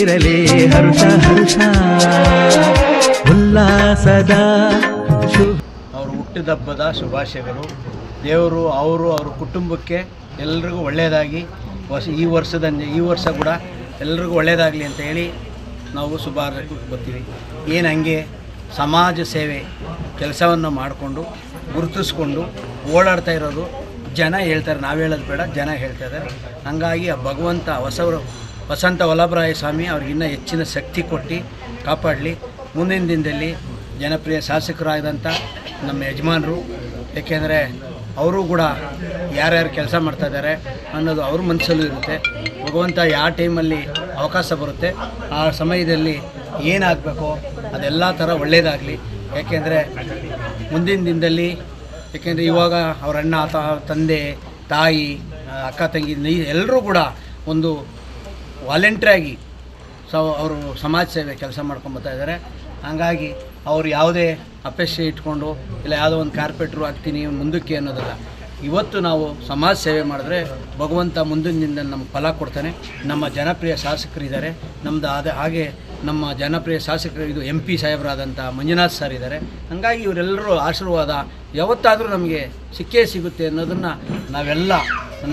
ಇರಲಿ ಹರುಷ ಹರುಷ. ಉಲ್ಲಾಸದ ಅವರು ಹುಟ್ಟಿದಬ್ಬದ ಶುಭಾಶಯಗಳು. ದೇವರು, ಅವರು, ಅವ್ರ ಕುಟುಂಬಕ್ಕೆ ಎಲ್ರಿಗೂ ಒಳ್ಳೆಯದಾಗಿ ವರ್ಷ ಈ ವರ್ಷದ ಈ ವರ್ಷ ಕೂಡ ಎಲ್ರಿಗೂ ಒಳ್ಳೆಯದಾಗಲಿ ಅಂತ ಹೇಳಿ ನಾವು ಶುಭ ಹಾರೈಕೆ ಬರ್ತೀವಿ. ಏನು ಹಂಗೆ ಸಮಾಜ ಸೇವೆ ಕೆಲಸವನ್ನು ಮಾಡಿಕೊಂಡು, ಗುರುತಿಸ್ಕೊಂಡು, ಓಡಾಡ್ತಾ ಇರೋದು ಜನ ಹೇಳ್ತಾರೆ. ನಾವು ಹೇಳೋದು ಬೇಡ, ಜನ ಹೇಳ್ತಾ ಇದ್ದಾರೆ. ಹಂಗಾಗಿ ಆ ಭಗವಂತ ಹೊಸ ವಸಂತ ವಲ್ಲಭರಾಯ ಸ್ವಾಮಿ ಅವ್ರಿಗಿನ್ನ ಹೆಚ್ಚಿನ ಶಕ್ತಿ ಕೊಟ್ಟು ಕಾಪಾಡಲಿ. ಮುಂದಿನ ದಿನದಲ್ಲಿ ಜನಪ್ರಿಯ ಶಾಸಕರಾದಂಥ ನಮ್ಮ ಯಜಮಾನರು, ಏಕೆಂದರೆ ಅವರು ಕೂಡ ಯಾರ್ಯಾರು ಕೆಲಸ ಮಾಡ್ತಾಯಿದ್ದಾರೆ ಅನ್ನೋದು ಅವ್ರ ಮನಸ್ಸಲ್ಲೂ ಇರುತ್ತೆ. ಭಗವಂತ ಯಾವ ಟೈಮಲ್ಲಿ ಅವಕಾಶ ಬರುತ್ತೆ, ಆ ಸಮಯದಲ್ಲಿ ಏನಾಗಬೇಕು ಅದೆಲ್ಲ ಥರ ಒಳ್ಳೆಯದಾಗಲಿ ಏಕೆಂದರೆ ಮುಂದಿನ ದಿನದಲ್ಲಿ, ಏಕೆಂದರೆ ಇವಾಗ ಅವ್ರ ಅಣ್ಣ ತಂದೆ, ತಾಯಿ, ಅಕ್ಕ, ತಂಗಿ ಎಲ್ಲರೂ ಕೂಡ ಒಂದು ವಾಲಂಟ್ರಿಯಾಗಿ ಸೊ ಅವರು ಸಮಾಜ ಸೇವೆ ಕೆಲಸ ಮಾಡ್ಕೊಂಬತ್ತಾ ಇದ್ದಾರೆ. ಹಾಗಾಗಿ ಅವ್ರು ಯಾವುದೇ ಅಪೇಕ್ಷೆ ಇಟ್ಕೊಂಡು ಇಲ್ಲ ಯಾವುದೋ ಒಂದು ಕಾರ್ಪೆಟ್ರು ಹಾಕ್ತೀನಿ, ಮುಂದಕ್ಕೆ ಅನ್ನೋದಲ್ಲ. ಇವತ್ತು ನಾವು ಸಮಾಜ ಸೇವೆ ಮಾಡಿದ್ರೆ ಭಗವಂತ ಮುಂದಿನಿಂದ ನಮ್ಗೆ ಫಲ ಕೊಡ್ತಾನೆ. ನಮ್ಮ ಜನಪ್ರಿಯ ಶಾಸಕರಿದ್ದಾರೆ ನಮ್ಮದು ಆದ ಹಾಗೆ ನಮ್ಮ ಜನಪ್ರಿಯ ಶಾಸಕರು ಇದು ಎಂ ಪಿ ಸಾಹೇಬರಾದಂಥ ಮಂಜುನಾಥ್ ಸರ್ ಇದ್ದಾರೆ. ಹಂಗಾಗಿ ಇವರೆಲ್ಲರೂ ಆಶೀರ್ವಾದ ಯಾವತ್ತಾದರೂ ನಮಗೆ ಸಿಕ್ಕೇ ಸಿಗುತ್ತೆ ಅನ್ನೋದನ್ನು ನಾವೆಲ್ಲ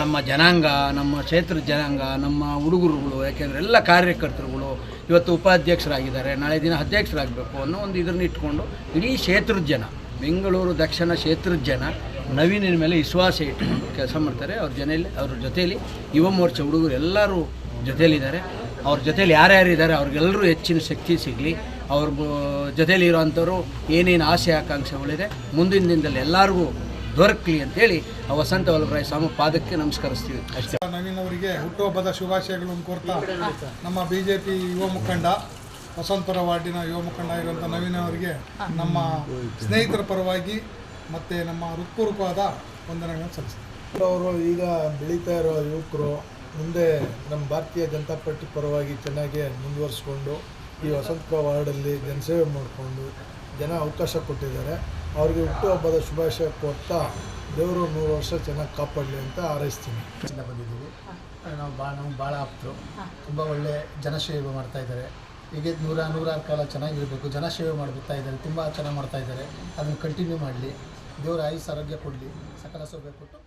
ನಮ್ಮ ಜನಾಂಗ, ನಮ್ಮ ಕ್ಷೇತ್ರದ ಜನಾಂಗ, ನಮ್ಮ ಹುಡುಗರುಗಳು ಯಾಕೆಂದರೆ ಎಲ್ಲ ಕಾರ್ಯಕರ್ತರುಗಳು ಇವತ್ತು ಉಪಾಧ್ಯಕ್ಷರಾಗಿದ್ದಾರೆ. ನಾಳೆ ದಿನ ಅಧ್ಯಕ್ಷರಾಗಬೇಕು ಅನ್ನೋ ಒಂದು ಇದನ್ನು ಇಟ್ಕೊಂಡು ಇಡೀ ಕ್ಷೇತ್ರದ ಜನ, ಬೆಂಗಳೂರು, ದಕ್ಷಿಣ ಕ್ಷೇತ್ರದ ಜನ ನವೀನಿನ ಮೇಲೆ ವಿಶ್ವಾಸ ಇಟ್ಕೊಂಡು ಕೆಲಸ ಮಾಡ್ತಾರೆ. ಅವ್ರ ಜನೆಯಲ್ಲಿ, ಅವ್ರ ಜೊತೆಯಲ್ಲಿ ಯುವ ಮೋರ್ಚಾ ಹುಡುಗರು ಎಲ್ಲರೂ ಜೊತೆಯಲ್ಲಿದ್ದಾರೆ. ಅವ್ರ ಯಾರು ಯಾರ್ಯಾರು ಇದ್ದಾರೆ, ಅವ್ರಿಗೆಲ್ಲರೂ ಹೆಚ್ಚಿನ ಶಕ್ತಿ ಸಿಗಲಿ. ಅವ್ರ ಜೊತೇಲಿ ಜೊತೆಲಿ ಇರೋವಂಥವ್ರು ಏನೇನು ಆಸೆ, ಆಕಾಂಕ್ಷೆಗಳಿದೆ, ಮುಂದಿನ ದಿನದಲ್ಲಿ ಎಲ್ಲರಿಗೂ ದೊರಕಲಿ ಅಂತೇಳಿ ಆ ವಸಂತ ವಲ್ಲಭರಾಯ ಸ್ವಾಮಿ ಪಾದಕ್ಕೆ ನಮಸ್ಕರಿಸ್ತೀವಿ. ಅಷ್ಟೇ. ನವೀನ್ ಅವರಿಗೆ ಹುಟ್ಟುಹಬ್ಬದ ಶುಭಾಶಯಗಳನ್ನು ಕೋರ್ತಾ ನಮ್ಮ ಬಿ ಜೆ ಪಿ ಯುವ ಮುಖಂಡ ವಸಂತರ ವಾರ್ಡಿನ ಯುವ ಮುಖಂಡ ಇರುವಂಥ ನವೀನ್ ಅವರಿಗೆ ನಮ್ಮ ಸ್ನೇಹಿತರ ಪರವಾಗಿ ಮತ್ತು ನಮ್ಮ ಹೃತ್ಪೂರ್ವಕವಾದ ವಂದನೆಗಳನ್ನು ಸಲ್ಲಿಸ್ತೀವಿ ಅವರು ಈಗ ಬೆಳೀತಾ ಇರೋ ಯುವಕರು ಮುಂದೆ ನಮ್ಮ ಭಾರತೀಯ ಜನತಾ ಪಾರ್ಟಿ ಪರವಾಗಿ ಚೆನ್ನಾಗಿ ಮುಂದುವರಿಸ್ಕೊಂಡು ಈ ವಸಂತ ವಾರ್ಡಲ್ಲಿ ಜನಸೇವೆ ಮಾಡಿಕೊಂಡು ಜನ ಅವಕಾಶ ಕೊಟ್ಟಿದ್ದಾರೆ. ಅವ್ರಿಗೆ ಹುಟ್ಟುಹಬ್ಬದ ಶುಭಾಶಯ ಕೊಡ್ತಾ ದೇವರು ನೂರು ವರ್ಷ ಚೆನ್ನಾಗಿ ಕಾಪಾಡಲಿ ಅಂತ ಹಾರೈಸ್ತೀನಿ. ಚೆನ್ನಾಗಿ ಬಂದಿದ್ದೀವಿ. ನಾವು ಭಾಳ ನಮ್ಗೆ ಭಾಳ ಆಪ್ತರು. ತುಂಬ ಒಳ್ಳೆ ಜನಸೇವೆ ಮಾಡ್ತಾ ಇದ್ದಾರೆ. ಹೀಗೆ ನೂರ ನೂರಾರು ಕಾಲ ಚೆನ್ನಾಗಿರಬೇಕು. ಜನಸೇವೆ ಮಾಡ್ತಾ ಇದ್ದಾರೆ. ತುಂಬ ಚೆನ್ನಾಗಿ ಮಾಡ್ತಾ ಇದ್ದಾರೆ. ಅದನ್ನು ಕಂಟಿನ್ಯೂ ಮಾಡಲಿ. ದೇವರ ಆಯುಸ್ ಆರೋಗ್ಯ ಕೊಡಲಿ. ಸಕಲ ಸೌಭ್ಯ ಕೊಟ್ಟು